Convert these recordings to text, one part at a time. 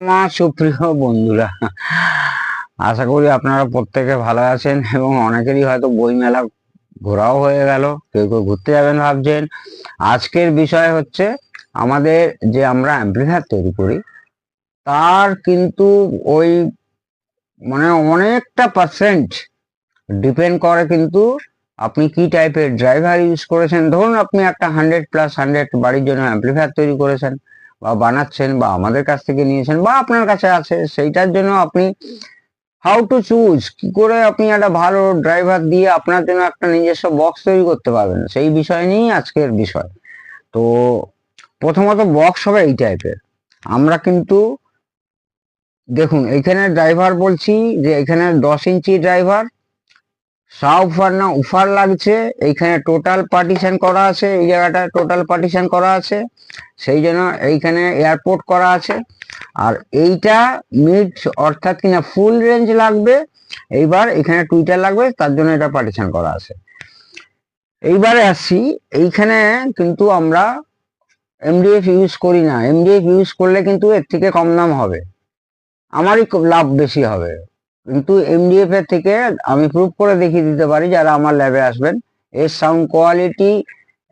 আমার সুপ্রিয় বন্ধুরা, আশা করি আপনারা প্রত্যেকে ভালো আছেন এবং অনেকেরই হয়তো বই মেলা ঘোরাও হয়ে গেল, কেউ কেউ ঘুরতে যাবেন ভাবছেন। আজকের বিষয় হচ্ছে আমাদের যে আমরা অ্যাম্প্লিফায়ার তৈরি করি, তার কিন্তু ওই মানে অনেকটা পার্সেন্ট ডিপেন্ড করে কিন্তু আপনি কি টাইপের ড্রাইভার ইউজ করেছেন। ধরুন আপনি একটা হান্ড্রেড প্লাস হান্ড্রেড বাড়ির জন্য অ্যাম্প্লিফায়ার তৈরি করেছেন। বা বানাচ্ছেন বা আমাদের কাছ থেকে নিয়েছেন বা আপনার কাছে আছে, সেইটার জন্য আপনি হাউ টু চুজ কি করে আপনি একটা ভালো ড্রাইভার দিয়ে আপনার জন্য একটা নিজস্ব বক্স তৈরি করতে পারবেন, সেই বিষয় নিয়েই আজকের বিষয়। তো প্রথমত বক্স হবে এই টাইপের আমরা কিন্তু দেখুন, এখানে ড্রাইভার বলছি যে এখানে দশ ইঞ্চি ড্রাইভার সাউফার না উফার লাগছে, এইখানে টোটাল পার্টিশন করা আছে, এই জায়গাটা টোটাল পার্টিশন করা আছে, সেই জন্য এইখানে এয়ারপোর্ট করা আছে। আর এইটা মিড অর্থাৎ কিনা ফুল রেঞ্জ লাগবে, এইবার এখানে টুইটার লাগবে, তার জন্য এটা পার্টিশন করা আছে। এইবারে আসছি, এইখানে কিন্তু আমরা এমডিএফ ইউজ করি না। এমডিএফ ইউজ করলে কিন্তু এর থেকে কম দাম হবে। আমারই লাভ বেশি হবে। কিন্তু এমডিএফ এর থেকে আমি প্রুভ করে দেখিয়ে দিতে পারি যারা আমার ল্যাবে আসবেন। এর সাউন্ড কোয়ালিটি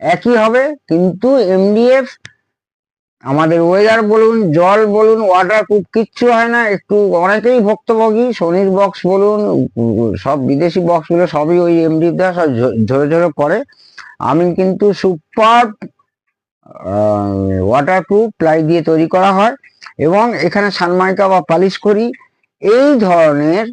একই হবে, কিন্তু এমডিএফ আমাদের ওয়েদার বলুন, জল বলুন ওয়াটার প্রুফ কিচ্ছু হয় না। একটু অনেকেই ভক্তভোগী সোনির বক্স বলুন, সব বিদেশি বক্সগুলো সবই ওই এমডিএফ দেওয়া সব ঝরে ঝরে পড়ে। আমি কিন্তু সুপার ওয়াটার প্রুফ প্লাই দিয়ে তৈরি করা হয় এবং এখানে সানমাইকা বা পালিশ করি। এই ধরনের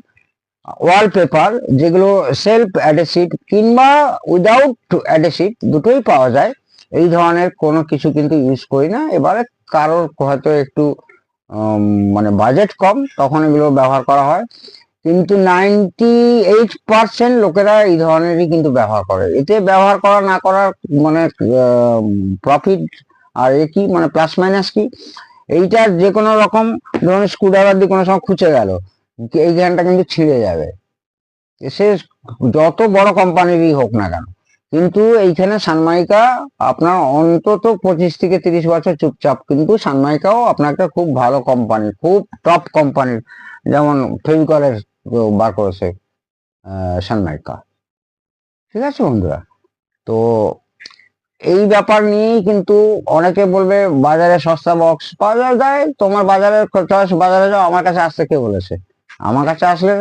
ওয়ালপেপার যেগুলো সেলফ অ্যাডেসিভ কিংবা উইদাউট অ্যাডেসিভ দুটোই পাওয়া যায়, এই ধরনের কোনো কিছু কিন্তু ইউজ করি না। এবারে কারোর হয়তো একটু মানে বাজেট কম, তখন এগুলো ব্যবহার করা হয়। কিন্তু নাইনটি এইট পার্সেন্ট লোকেরা এই ধরনেরই কিন্তু ব্যবহার করে। এতে ব্যবহার করা, না করার মানে প্রফিট আর এ কি মানে প্লাস মাইনাস কি? এইটার যে কোনো রকম, ধরুন স্ক্রুড্রাইভার দিয়ে কোনো সময় খুঁচে গেল এই জ্ঞানটা কিন্তু ছিঁড়ে যাবে। সে যত বড় কোম্পানিরই হোক না কেন, কিন্তু এইখানে সানমাইকা আপনার অন্তত পঁচিশ থেকে তিরিশ বছর চুপচাপ, কিন্তু সানমাইকাও আপনার একটা খুব ভালো কোম্পানি খুব টপ কোম্পানির যেমন ফেভিকলের বার করেছে সানমাইকা। ঠিক আছে বন্ধুরা? তো এই ব্যাপার নিয়েই কিন্তু অনেকে বলবে, বাজারে সস্তা বক্স পাওয়া যায়, তোমার বাজারে চয়েস বাজারে যাও, আমার কাছে আসতে কে বলেছে? আমার কাছে আসলে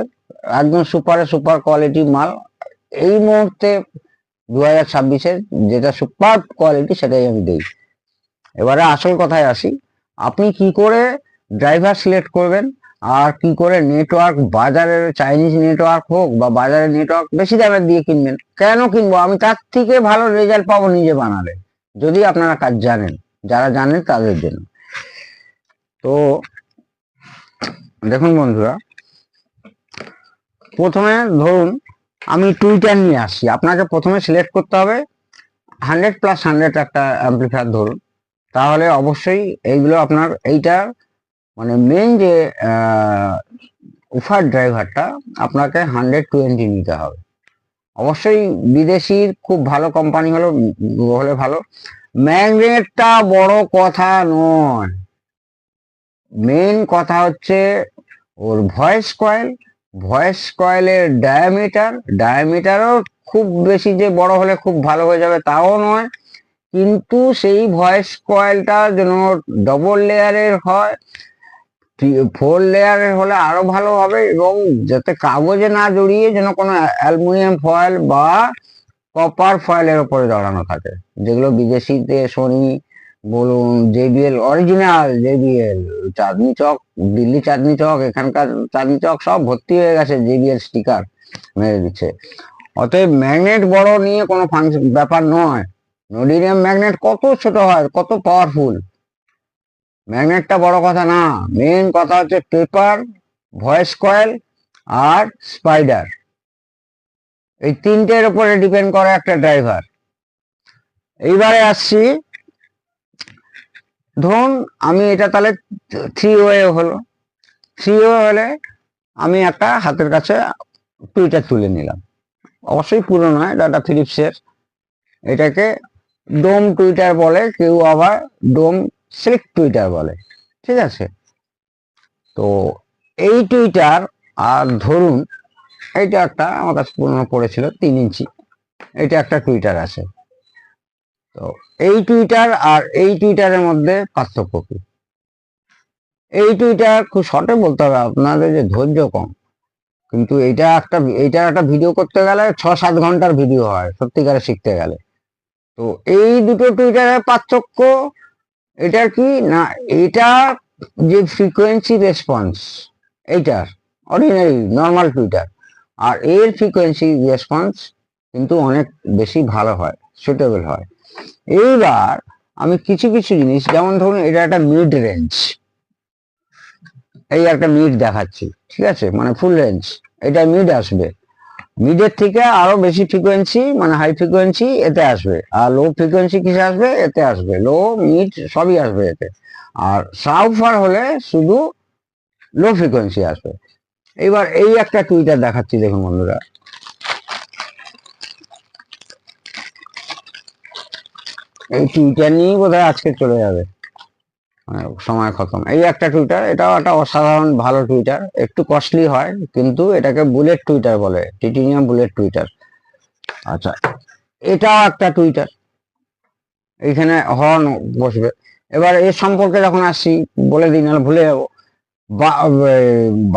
একদম সুপারে সুপার কোয়ালিটি মাল। এই মুহূর্তে দু হাজার ছাব্বিশের যেটা সুপার কোয়ালিটি সেটাই আমি দিই। এবারে আসল কথায় আসি, আপনি কি করে ড্রাইভার সিলেক্ট করবেন? আর কি করে নেটওয়ার্ক বাজারের চাইনিজ নেটওয়ার্ক হোক বা বাজারের নেটওয়ার্ক বেশি দামের দিয়ে কিনবেন, কেন কিনবো? আমি তার থেকে ভালো রেজাল্ট পাবো নিজে বানালে, যদি আপনারা কাজ জানেন, যারা জানেন তাদের জন্য। তো, দেখুন বন্ধুরা, প্রথমে ধরুন আমি টুইটার নিয়ে আসছি, আপনাকে প্রথমে সিলেক্ট করতে হবে হান্ড্রেড প্লাস হান্ড্রেড একটা অ্যাম্পলিফায়ার ধরুন, তাহলে অবশ্যই এইগুলো আপনার, এইটা মানে মেন যে উফার ড্রাইভারটা আপনাকে হান্ড্রেড টোয়েন্টি নিতে হবে। অবশ্যই বিদেশির খুব ভালো কোম্পানি হলো, হলে ভালো। ম্যাগনেটটা বড় কথা নয়। মেন কথা হচ্ছে ওর ভয়েস কয়েল ভয়েস কয়েলের ডায়ামিটার ডায়ামিটারও খুব বেশি যে বড় হলে খুব ভালো হয়ে যাবে তাও নয়। কিন্তু সেই ভয়েস কয়েলটা যেন ডবল লেয়ারের হয় ফোর লেয়ারের হলে আরও ভালো হবে এবং যাতে কাগজে না জড়িয়ে যেন কোনো অ্যালুমিনিয়াম ফয়েল বা কপার ফয়েলের উপরে দাঁড়ানো থাকে। যেগুলো বিদেশিতে সোনি বলুন JBL original JBL Chandni Chowk, Delhi Chandni Chowk, এখানকার চাঁদনি চক সব ভর্তি হয়ে গেছে জেবিএল স্টিকার মেরে দিচ্ছে। অতএব ম্যাগনেট বড় নিয়ে কোনো ফাংশন ব্যাপার নয়। নোডিনিয়াম ম্যাগনেট কত ছোট হয়, কত পাওয়ারফুল ম্যাগনেটটা বড় কথা না মেন কথা হচ্ছে পেপার ভয়েস কয়েল আর স্পাইডার এই তিনটের উপরে ডিপেন্ড করে একটা ড্রাইভার এইবারে আসছি, ধরুন আমি এটা তাহলে থ্রি ওয়ে হলো। থ্রি ওয়ে হলে আমি একটা হাতের কাছে টুইটার তুলে নিলাম। অবশ্যই পুরো নয়, এটা একটা ফিলিপসের এটাকে ডোম টুইটার বলে, কেউ আবার ডোম সিল্ক টুইটার বলে, ঠিক আছে? তো এই টুইটার আর ধরুন এইটা একটা আমার কাছে পুরনো পড়েছিল তিন ইঞ্চি, এটা একটা টুইটার আছে। তো এই টুইটার আর এই টুইটারের মধ্যে পার্থক্য কি? এই টুইটার খুব শর্টে বলতে হবে আপনাদের যে ধৈর্য কম, কিন্তু এটা একটা এইটা একটা ভিডিও করতে গেলে ছ সাত ঘণ্টার ভিডিও হয়, সত্যিকারে শিখতে গেলে। তো এই দুটো টুইটারের পার্থক্য এটা কি? না, এটা যে ফ্রিকোয়েন্সি রেসপন্স এইটার অর্ডিনারি নর্মাল টুইটার আর এর ফ্রিকোয়েন্সি রেসপন্স কিন্তু অনেক বেশি ভালো হয় সুটেবল হয়। এইবার আমি কিছু কিছু জিনিস, যেমন ধরুন এটা একটা মিড রেঞ্জ এই একটা মিড দেখাচ্ছি, ঠিক আছে? মানে ফুল রেঞ্জ এটা মিড আসবে। মিডের থেকে আরও বেশি ফ্রিকোয়েন্সি মানে হাই ফ্রিকোয়েন্সি এতে আসবে। আর লো ফ্রিকোয়েন্সি কিসে আসবে? এতে আসবে। লো মিড সবই আসবে এতে। আর সাউফার হলে শুধু লো ফ্রিকোয়েন্সি আসবে। এবার এই একটা টুইটার দেখাচ্ছি, দেখুন বন্ধুরা। এই টুইটার নিয়েই বোধহয় আজকে চলে যাবে। সময় খতম। এই একটা টুইটার এটাও একটা অসাধারণ ভালো টুইটার একটু কস্টলি হয়, কিন্তু এটাকে বুলেট টুইটার বলে টিটিনিয়াম বুলেট টুইটার আচ্ছা এটাও একটা টুইটার এইখানে হর্ন বসবে। এবার এর সম্পর্কে যখন আসছি, বলে দিই, নাহলে ভুলে যাব।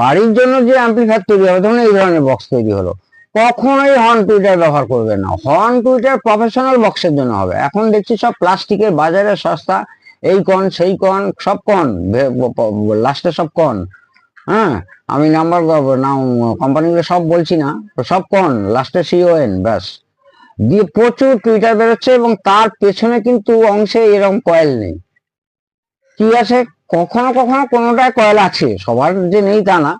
বাড়ির জন্য যে অ্যাম্পলিফায়ার তৈরি হবে, ধরুন এই ধরনের বক্স তৈরি হলো। কখনোই হর্ন টুইটার ব্যবহার করবে না। হর্ন টুইটার প্রফেশনাল বক্সের জন্য হবে। এখন দেখছি সব প্লাস্টিকের বাজারে সস্তা। এই কন সেই কন সব কন লাস্টে সব কন হ্যাঁ আমি নাম্বার নাম কোম্পানিগুলো সব বলছি না সব কন লাস্টে সিওএন ব্যাস। দিয়ে প্রচুর টুইটার বেরোচ্ছে এবং তার পেছনে কিন্তু অংশে এরকম কয়েল নেই। কি আছে? কখনো কখনো কোনোটায় কয়েল আছে, সবার যে নেই তা না।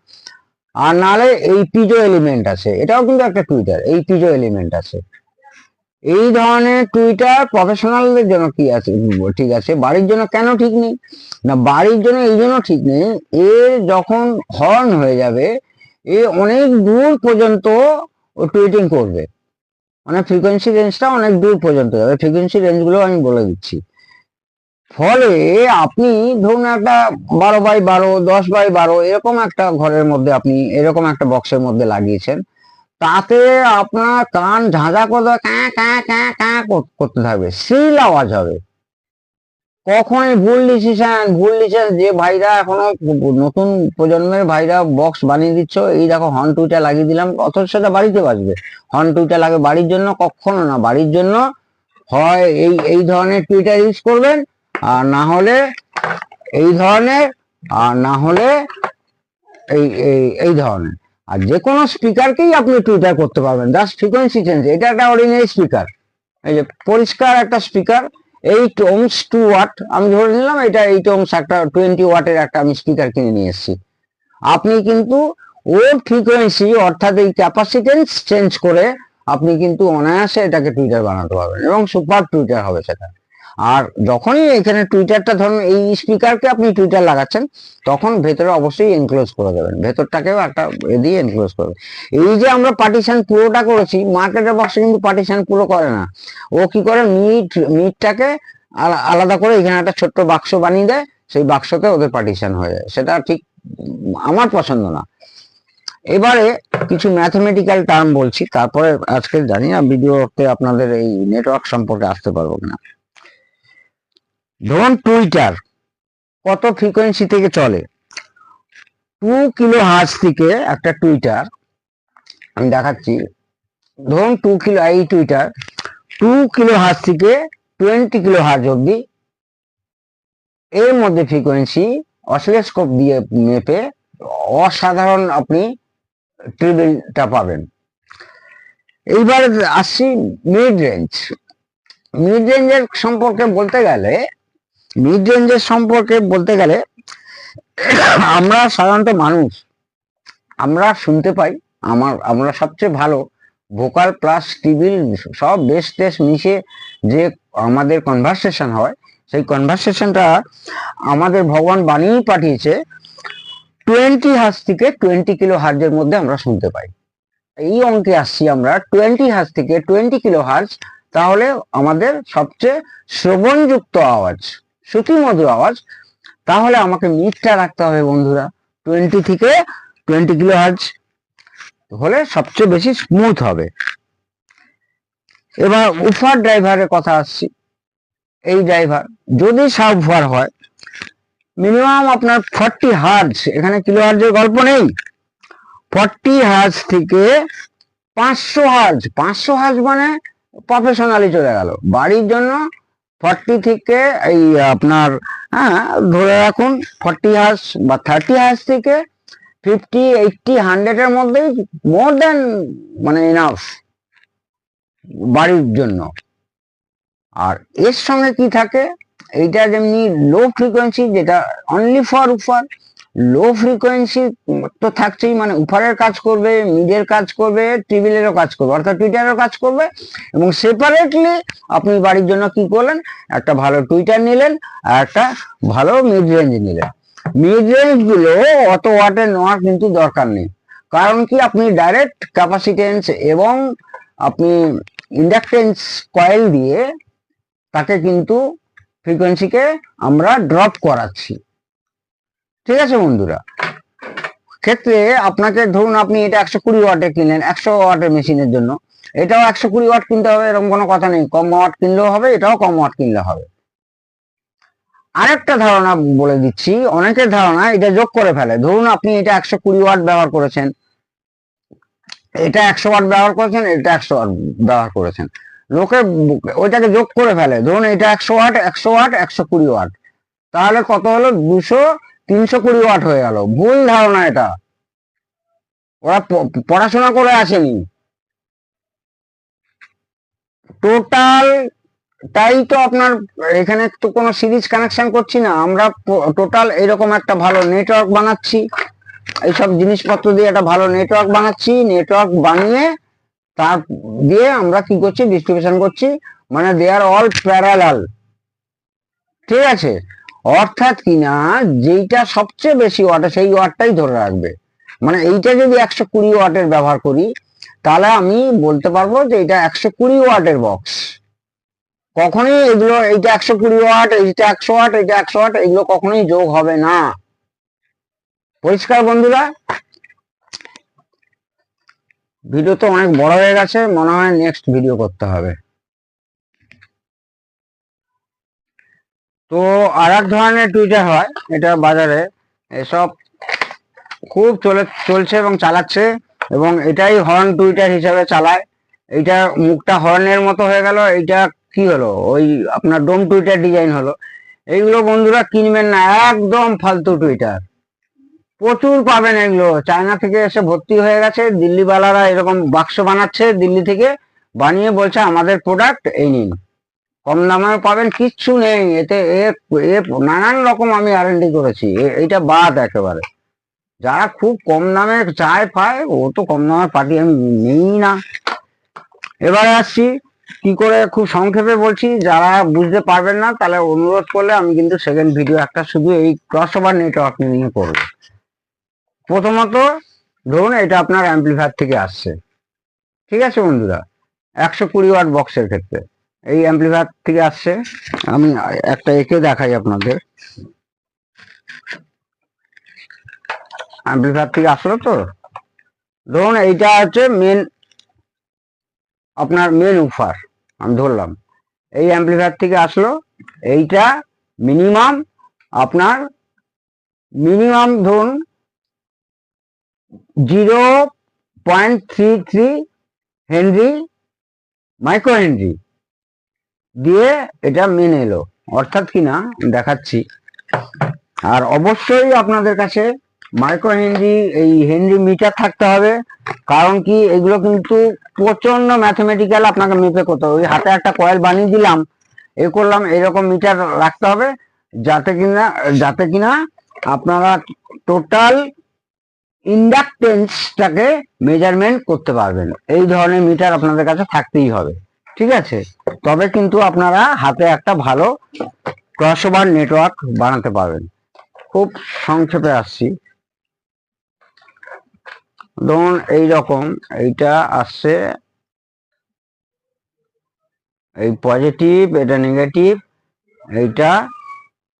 আর নাহলে এই পিজো এলিমেন্ট আছে, এটাও কিন্তু একটা টুইটার, এই পিজো এলিমেন্ট আছে। এই ধরনের টুইটার প্রফেশনালদের জন্য কি আছে ঠিক আছে, বাড়ির জন্য কেন ঠিক নেই? না, বাড়ির জন্য এই জন্য ঠিক নেই, এর যখন হর্ন হয়ে যাবে, এ অনেক দূর পর্যন্ত টুইটিং করবে। মানে ফ্রিকোয়েন্সি রেঞ্জটা অনেক দূর পর্যন্ত যাবে। ফ্রিকোয়েন্সি রেঞ্জগুলো আমি বলে দিচ্ছি। ফলে আপনি ধরুন একটা বারো বাই বারো, দশ বাই বারো, এরকম একটা ঘরের মধ্যে আপনি, এরকম একটা বক্সের মধ্যে লাগিয়েছেন। তাতে আপনার কান ঝাঁঝা করতে ক্যাঁ ক্যাঁ ক্যাঁ কর- করতে থাকবে। সিল আওয়াজ হবে। কখনই ভুল ডিসিশন ভুল ডিসিশন যে ভাইরা এখনও নতুন প্রজন্মের ভাইরা বক্স বানিয়ে দিচ্ছ, এই দেখো হর্ন টুইটা লাগিয়ে দিলাম, অথচ সেটা বাড়িতে বাজবে। হর্ন টুইটা লাগে বাড়ির জন্য, কখনো না। বাড়ির জন্য হয় এই এই ধরনের টুইটার ইউজ করবেন, আর না হলে এই ধরনের, আর না হলে এই এই এই ধরনের। আর যে কোনো স্পিকারকেই আপনি টুইটার করতে পারবেন। জাস্ট ফ্রিকোয়েন্সি চেঞ্জ এটা একটা অর্ডিনারি স্পিকার এই যে পরিষ্কার একটা speaker eight ohms two watt আমি ধরে নিলাম এটা এইট ওমস একটা টোয়েন্টি ওয়াটের একটা আমি স্পিকার কিনে নিয়ে এসেছি। আপনি কিন্তু ওর ফ্রিকোয়েন্সি অর্থাৎ এই ক্যাপাসিটেন্স চেঞ্জ করে আপনি কিন্তু অনায়াসে এটাকে টুইটার বানাতে পারবেন এবং সুপার টুইটার হবে সেটা। আর যখনই এখানে টুইটারটা ধরুন, এই স্পিকারকে আপনি টুইটার লাগাচ্ছেন, তখন ভেতরে অবশ্যই এনক্লোজ করে দেবেন। ভেতরটাকেও একটা দিয়ে এনক্লোজ করবে এই যে আমরা পার্টিশন পুরোটা করেছি মার্কেটের বক্সে কিন্তু পার্টিশন পুরো করে না। ও কি করে? মিট মিটটাকে আলা- আলাদা করে এখানে একটা ছোট্ট বাক্স বানিয়ে দেয়, সেই বাক্সতে ওদের পার্টিশন হয়ে যায়। সেটা ঠিক আমার পছন্দ না। এবারে কিছু ম্যাথমেটিক্যাল টার্ম বলছি, তারপরে আজকে জানি না ভিডিওতে আপনাদের এই নেটওয়ার্ক সম্পর্কে আসতে পারব কিনা। ধরুন টুইটার কত ফ্রিকোয়েন্সি থেকে চলে? টু কিলো হার্জ থেকে একটা টুইটার আমি দেখাচ্ছি। ধরুন টু কিলো এই টুইটার টু কিলো হার্জ থেকে টোয়েন্টি কিলো হার্জ অব্দি এর মধ্যে ফ্রিকোয়েন্সি অসিলোস্কোপ দিয়ে মেপে অসাধারণ আপনি ট্রিবিলটা পাবেন। এইবার আসছি মিড রেঞ্জ মিড রেঞ্জের সম্পর্কে বলতে গেলে মিড রেঞ্জের সম্পর্কে বলতে গেলে, আমরা সাধারণত মানুষ। আমরা শুনতে পাই, আমার, আমরা সবচেয়ে ভালো, ভোকাল প্লাস টিভির সব বেস টেস মিশে যে আমাদের কনভারসেশন হয়, সেই কনভারসেশনটা আমাদের ভগবান বানিয়েই পাঠিয়েছে টোয়েন্টি হার্স থেকে টোয়েন্টি কিলো হার্জের মধ্যে আমরা শুনতে পাই। এই অঙ্কে আসছি আমরা টোয়েন্টি হার্স থেকে টোয়েন্টি কিলো হার্জ তাহলে আমাদের সবচেয়ে শ্রবণযুক্ত আওয়াজ। শ্রুতিমধুর আওয়াজ। তাহলে আমাকে মিটটা রাখতে হবে বন্ধুরা। টোয়েন্টি থেকে টোয়েন্টি কিলো হার্জ হলে সবচেয়ে বেশি স্মুথ হবে। এবার উফার ড্রাইভারের কথা আসছি। এই ড্রাইভার যদি সাব উফার হয় মিনিমাম আপনার ফর্টি হার্জ এখানে কিলো হার্জের গল্প নেই। ফর্টি হার্জ থেকে পাঁচশো হার্জ পাঁচশো হার্জ মানে প্রফেশনালি চলে গেল। বাড়ির জন্য ফর্টি থেকে এই আপনার হ্যাঁ ধরে রাখুন ফর্টি হার্স বা থার্টি হার্স থেকে ফিফটি এইটটি হান্ড্রেডের মধ্যেই মোর দেন মানে এনাফ বাড়ির জন্য। আর এর সঙ্গে কি থাকে? এইটা যেমনি লো ফ্রিকোয়েন্সি যেটা only for woofer low frequency তো থাকছেই মানে উফারের কাজ করবে মিডের কাজ করবে টিবিলেরও কাজ করবে, অর্থাৎ টুইটারেরও কাজ করবে এবং সেপারেটলি আপনি বাড়ির জন্য কি করলেন? একটা ভালো টুইটার নিলেন আর একটা ভালো মিড রেঞ্জ নিলেন। মিড রেঞ্জগুলো অত ওয়াটে নেওয়ার কিন্তু দরকার নেই। কারণ কি? আপনি ডাইরেক্ট ক্যাপাসিটেন্স এবং আপনি ইন্ডাকটেন্স কয়েল দিয়ে তাকে কিন্তু ফ্রিকোয়েন্সিকে আমরা ড্রপ করাচ্ছি। ঠিক আছে বন্ধুরা। ক্ষেত্রে আপনাকে ধরুন আপনি এটা একশো কুড়ি ওয়াটে কিনলেন, একশো ওয়াটের মেশিনের জন্য। এটাও একশো কুড়ি ওয়াট কিনতে হবে, এরকম কোনো কথা নেই। কম ওয়াট কিনলেও হবে, এটাও কম ওয়াট কিনলে হবে। আরেকটা ধারণা বলে দিচ্ছি, অনেকের ধারণা এটা যোগ করে ফেলে। ধরুন আপনি এটা একশো কুড়ি ওয়াট ব্যবহার করেছেন। এটা একশো ওয়াট ব্যবহার করেছেন, এটা একশো ওয়াট ব্যবহার করেছেন। লোকে ওইটাকে যোগ করে ফেলে। ধরুন এটা একশো ওয়াট একশো ওয়াট, একশো কুড়ি ওয়াট। তাহলে কত হলো? দুশো তিনশো কুড়ি ওয়াট হয়ে গেল। ভুল ধারণা এটা। ওরা পড়াশোনা করে আসেনি। টোটাল তাই তো আপনার এখানে তো কোনো সিরিজ কানেকশন করছি না। আমরা টোটাল এরকম একটা ভালো নেটওয়ার্ক বানাচ্ছি। এইসব জিনিসপত্র দিয়ে একটা ভালো নেটওয়ার্ক বানাচ্ছি। নেটওয়ার্ক বানিয়ে তার দিয়ে আমরা কি করছি? ডিস্ট্রিবিউশন করছি। মানে দে আর অল প্যারালাল ঠিক আছে? অর্থাৎ কিনা যেইটা সবচেয়ে বেশি ওয়াটে, সেই ওয়াটটাই ধরে রাখবে। মানে এইটা যদি একশো কুড়ি ওয়াটের ব্যবহার করি, তাহলে আমি বলতে পারব যে এটা একশো কুড়ি ওয়াটের বক্স কখনোই এগুলো, এইটা একশো কুড়ি ওয়াট, এইটা একশো ওয়াট, এইটা একশো ওয়াট, এগুলো কখনোই যোগ হবে না। পরিষ্কার বন্ধুরা? ভিডিও তো অনেক বড় হয়ে গেছে, মনে হয় নেক্সট ভিডিও করতে হবে। তো আর এক ধরনের টুইটার হয়, এটা বাজারে। এসব খুব চলে, চলছে এবং চালাচ্ছে এবং এটাই হর্ন টুইটার হিসাবে চালায়। এইটা মুখটা হর্নের মতো হয়ে গেল, এইটা কি হলো? ওই আপনার ডোম টুইটার ডিজাইন হলো। এইগুলো বন্ধুরা কিনবেন না, একদম ফালতু টুইটার প্রচুর পাবেন এগুলো। চায়না থেকে এসে ভর্তি হয়ে গেছে, দিল্লিওয়ালারা এরকম বাক্স বানাচ্ছে দিল্লি থেকে, বানিয়ে বলছে আমাদের প্রোডাক্ট এই নিন। কম দামে পাবেন, কিচ্ছু নেই। এতে এ নানান রকম আমি ওয়ারেন্টি করেছি। এ- এইটা বাদ একেবারে। যারা খুব কম দামে চায় পায়, ও তো কম দামের পার্টি আমি নেই না। এবারে আসছি, কি করে খুব সংক্ষেপে বলছি, যারা বুঝতে পারবেন না, তাহলে অনুরোধ করলে আমি কিন্তু সেকেন্ড ভিডিও একটা শুধু এই ক্রস ওভার নেটওয়ার্ক নিয়ে করব। প্রথমত, ধরুন এটা আপনার অ্যাম্পলিফায়ার থেকে আসছে। ঠিক আছে বন্ধুরা? একশো কুড়ি ওয়াট বক্সের ক্ষেত্রে। এই অ্যাম্পলিফায়ার থেকে আসছে। আমি একটা এঁকে দেখাই আপনাদের। অ্যাম্পলিফায়ার থেকে আসলো তো? ধরুন এইটা হচ্ছে মেন আপনার মেন উফার আমি ধরলাম। এই অ্যাম্পলিফায়ার থেকে আসলো, এইটা মিনিমাম আপনার মিনিমাম ধরুন zero point three three henry micro henry. দিয়ে এটা মেনে এলো। অর্থাৎ কি না দেখাচ্ছি। আর অবশ্যই আপনাদের কাছে মাইক্রো হেনরি, এই হেনরি মিটার থাকতে হবে। কারণ কি, এগুলো কিন্তু প্রচণ্ড ম্যাথমেটিক্যাল আপনাকে মেপে করতে হবে। ওই হাতে একটা কয়েল বানিয়ে দিলাম, এ করলাম, এরকম মিটার রাখতে হবে, যাতে কিনা যাতে কিনা আপনারা টোটাল ইন্ডাকটেন্সটাকে মেজারমেন্ট করতে পারবেন। এই ধরনের মিটার আপনাদের কাছে থাকতেই হবে। ঠিক আছে? তবে কিন্তু আপনারা হাতে একটা ভালো ক্রসওভার নেটওয়ার্ক বানাতে পারবেন। খুব সংক্ষেপে আসছি। ধরুন এই রকম, এইটা আসছে। এই পজিটিভ এটা নেগেটিভ এইটা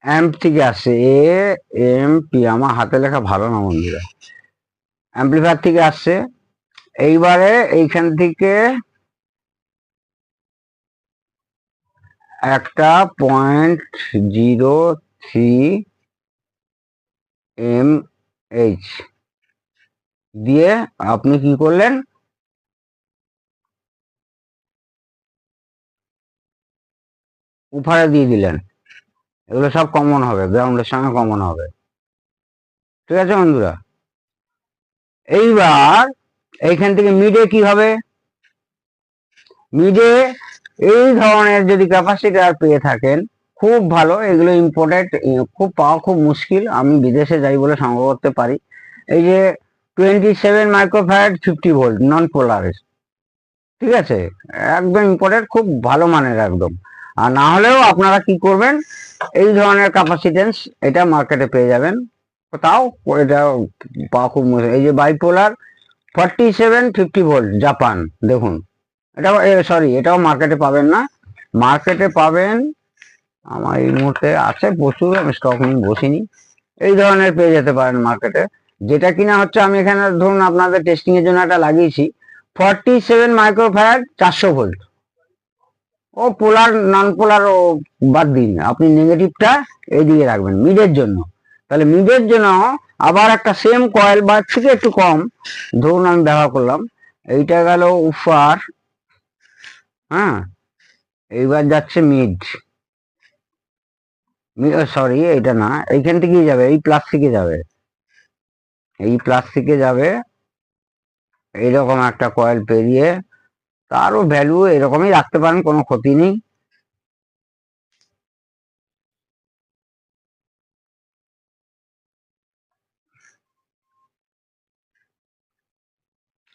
অ্যাম্প থেকে আসছে। এ, এম, পি, আমার হাতে লেখা ভালো না বন্ধুরা। অ্যাম্পলিফায়ার থেকে আসছে। এইবারে এইখান থেকে একটা point zero three M H দিয়ে আপনি কি করলেন? উফারে দিয়ে দিলেন। এগুলো সব কমন হবে গ্রাউন্ডের সঙ্গে কমন হবে। ঠিক আছে বন্ধুরা? এইবার এইখান থেকে মিডে কি হবে? মিডে এই ধরনের যদি ক্যাপাসিটার পেয়ে থাকেন, খুব ভালো। এগুলো ইম্পোর্টেড খুব পাওয়া খুব মুশকিল। আমি বিদেশে যাই বলে সংগ্রহ করতে পারি। এই যে twenty seven microfarad fifty volt non polarised ঠিক আছে? একদম ইম্পোর্টেড খুব ভালো মানের একদম। আর না হলেও আপনারা কি করবেন, এই ধরনের ক্যাপাসিটেন্স এটা মার্কেটে পেয়ে যাবেন। তাও এটা পাওয়া খুব মুশকিল। এই যে bipolar forty seven fifty volt Japan দেখুন। এটাও সরি এটাও মার্কেটে পাবেন না। মার্কেটে পাবেন, আমার এই মুহূর্তে আছে, প্রচুর, আমি স্টক নিয়ে বসিনি। এই ধরনের পেয়ে যেতে পারেন মার্কেটে যেটা কিনা হচ্ছে, আমি এখানে ধরুন আপনাদের টেস্টিং এর জন্য একটা লাগিয়েছি। ফর্টি সেভেন মাইক্রোফ্যাট চারশো ভোল্ট ও পোলার নন পোলার ও বাদ দিন, আপনি নেগেটিভটা এইদিকে রাখবেন মিডের জন্য। তাহলে মিডের জন্য আবার একটা সেম কয়েল বা থেকে একটু কম, ধরুন আমি ব্যবহার করলাম, এইটা গেল উফার হ্যাঁ? এইবার যাচ্ছে মিড সরি এটা না। এইখান থেকেই যাবে, এই প্লাস্টিকে যাবে। এই প্লাস্টিকে যাবে, এইরকম একটা কয়েল পেরিয়ে তারও ভ্যালু এরকমই রাখতে পারেন, কোনো ক্ষতি নেই।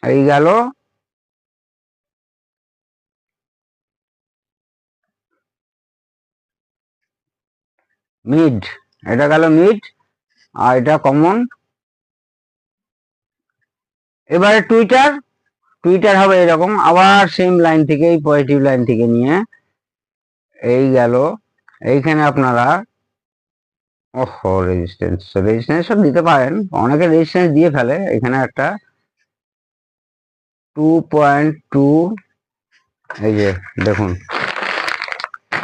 এই গেল। মিড। এটা গেল মিড আর এটা কমন। এবারে টুইটার টুইটার হবে এরকম, আবার সেম লাইন থেকে এই পজিটিভ লাইন থেকে নিয়ে এই গেল। এইখানে আপনারা, ওহো রেজিস্ট্যান্স রেজিস্ট্যান্স সব দিতে পারেন। অনেকে রেজিস্ট্যান্স দিয়ে ফেলে। এখানে একটা টু পয়েন্ট টু এই যে দেখুন।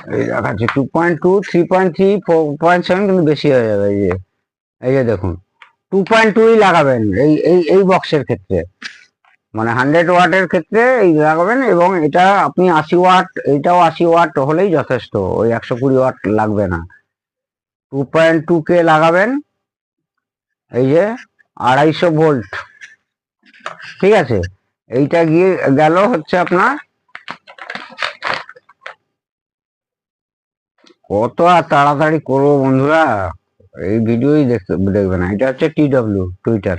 দেখাচ্ছে two point two three point three four point seven কিন্তু বেশি হয়ে যাবে, এই যে। এই যে দেখুন টু পয়েন্ট টুই লাগাবেন, এই এই এই বক্সের ক্ষেত্রে। মানে হান্ড্রেড ওয়াটের ক্ষেত্রে এই লাগাবেন এবং এটা আপনি আশি ওয়াট এটাও আশি ওয়াট হলেই যথেষ্ট, ওই একশো কুড়ি ওয়াট লাগবে না। টু পয়েন্ট টু কে লাগাবেন, এই যে আড়াইশো ভোল্ট। ঠিক আছে? এইটা গিয়ে গেল হচ্ছে আপনার কত আর তাড়াতাড়ি করব বন্ধুরা। এই ভিডিওই দেখবে না। এটা হচ্ছে টি ডাব্লিউ টুইটার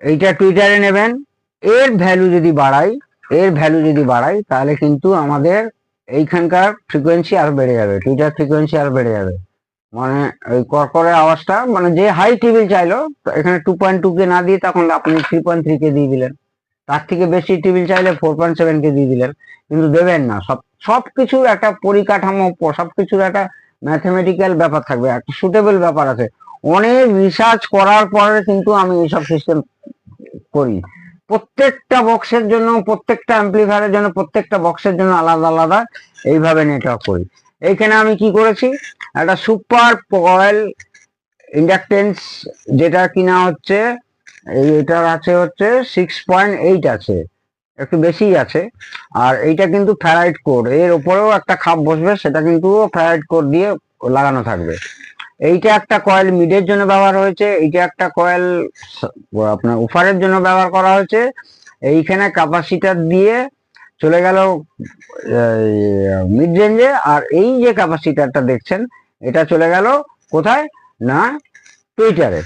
এইটা টুইটারে নেবেন। এর ভ্যালু যদি বাড়াই, এর ভ্যালু যদি বাড়াই, তাহলে কিন্তু আমাদের এইখানকার ফ্রিকোয়েন্সি আর বেড়ে যাবে। টুইটার ফ্রিকোয়েন্সি আর বেড়ে যাবে। মানে ওই করকরে আওয়াজটা মানে যে হাই টিভিল চাইলো, এখানে টু পয়েন্ট টু কে না দিয়ে তখন আপনি থ্রি পয়েন্ট থ্রি কে দিয়ে দিলেন। তার থেকে বেশি টিভিল চাইলে ফোর পয়েন্ট সেভেন কে দিয়ে দিলেন। কিন্তু দেবেন না। সব সব কিছুর একটা পরিকাঠামো সব কিছুর একটা ম্যাথমেটিক্যাল ব্যাপার থাকবে, একটা সুটেবল ব্যাপার আছে। অনেক রিসার্চ করার পরে কিন্তু আমি এইসব সিস্টেম করি। প্রত্যেকটা বক্সের জন্য, প্রত্যেকটা অ্যাম্পলিফায়ারের জন্য, প্রত্যেকটা বক্সের জন্য আলাদা আলাদা এইভাবে নেটওয়ার্ক করি। এইখানে আমি কি করেছি? একটা সুপার কয়েল ইন্ডাকটেন্স যেটা কিনা হচ্ছে এটার আছে হচ্ছে সিক্স পয়েন্ট এইট আছে। একটু বেশিই আছে। আর এইটা কিন্তু ফ্যারাইট কোড এর উপরেও একটা খাপ বসবে, সেটা কিন্তু ফ্যারাইট কোড দিয়ে লাগানো থাকবে। এইটা একটা কয়েল মিডের জন্য ব্যবহার হয়েছে, এইটা একটা কয়েল আপনার উফারের জন্য ব্যবহার করা হয়েছে। এইখানে ক্যাপাসিটার দিয়ে চলে গেল মিড রেঞ্জে আর এই যে ক্যাপাসিটারটা দেখছেন, এটা চলে গেল কোথায়? না টুইটারে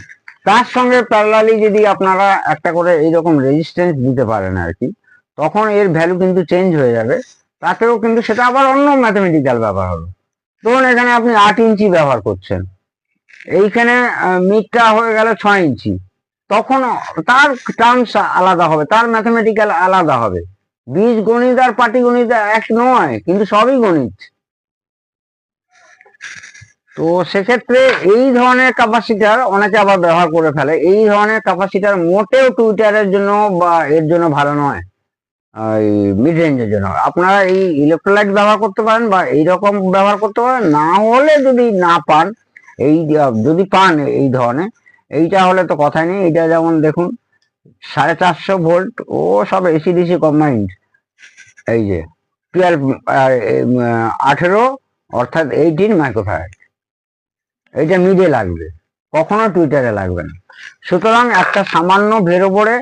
তার সঙ্গে প্যারালালি যদি আপনারা একটা করে এইরকম রেজিস্ট্যান্স দিতে পারেন আর কি তখন এর ভ্যালু কিন্তু চেঞ্জ হয়ে যাবে। তাতেও কিন্তু সেটা আবার অন্য ম্যাথমেটিক্যাল ব্যাপার হলো ধরুন এখানে আপনি আট ইঞ্চি ব্যবহার করছেন। এইখানে মিটটা হয়ে গেল ছয় ইঞ্চি। তখন তার টার্মস আলাদা হবে, তার ম্যাথমেটিক্যাল আলাদা হবে। বীজ গণিত আর পাটিগণিত এক নয়, কিন্তু সবই গণিত। তো সেক্ষেত্রে এই ধরনের ক্যাপাসিটার অনেকে আবার ব্যবহার করে ফেলে। এই ধরনের ক্যাপাসিটার মোটেও টুইটারের জন্য বা এর জন্য ভালো নয়। মিড রেঞ্জের জন্য। আপনারা এই ইলেকট্রোলাইট ব্যবহার করতে পারেন বা এইরকম ব্যবহার করতে পারেন। না হলে যদি না পান, এই যদি পান এই ধরনের, এইটা হলে তো কথাই নেই। এইটা যেমন দেখুন, সাড়ে চারশো ভোল্ট, ও সব এসি ডিসি কম্বাইন্ড এই যে টুয়েলভ আঠেরো, অর্থাৎ এইটিন মাইক্রোফ্যারাড এইটা মিডে লাগবে, কখনো টুইটারে লাগবে না। সুতরাং একটা সামান্য ভেরো পড়ে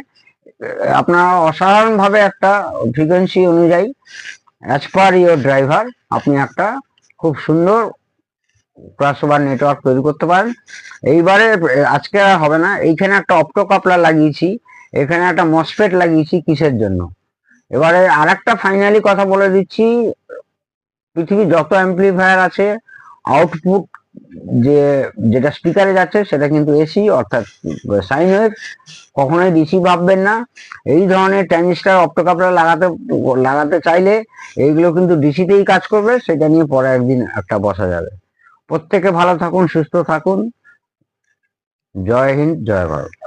আপনার অসাধারণভাবে একটা ফ্রিকোয়েন্সি অনুযায়ী অ্যাজ পার ইয়োর ড্রাইভার আপনি একটা খুব সুন্দর ক্রসওভার নেটওয়ার্ক তৈরি করতে পারেন। এইবারে, আজকে আর হবে না, এইখানে একটা অপটো কাপলার লাগিয়েছি, এখানে একটা মসফেট লাগিয়েছি কিসের জন্য? এবারে আর একটা ফাইনালি কথা বলে দিচ্ছি, পৃথিবীর যত অ্যাম্পলিফায়ার আছে আউটপুট যে, যেটা স্পিকারে যাচ্ছে, সেটা কিন্তু এসি অর্থাৎ সাইন ওয়েভ কখনোই ডিসি ভাববেন না। এই ধরনের ট্রানজিস্টার অপ্টোকাপড়া লাগাতে লাগাতে চাইলে এইগুলো কিন্তু ডিসিতেই কাজ করবে, সেটা নিয়ে পরে একদিন একটা বসা যাবে। প্রত্যেকে ভালো থাকুন, সুস্থ থাকুন। জয় হিন্দ, জয় ভারত।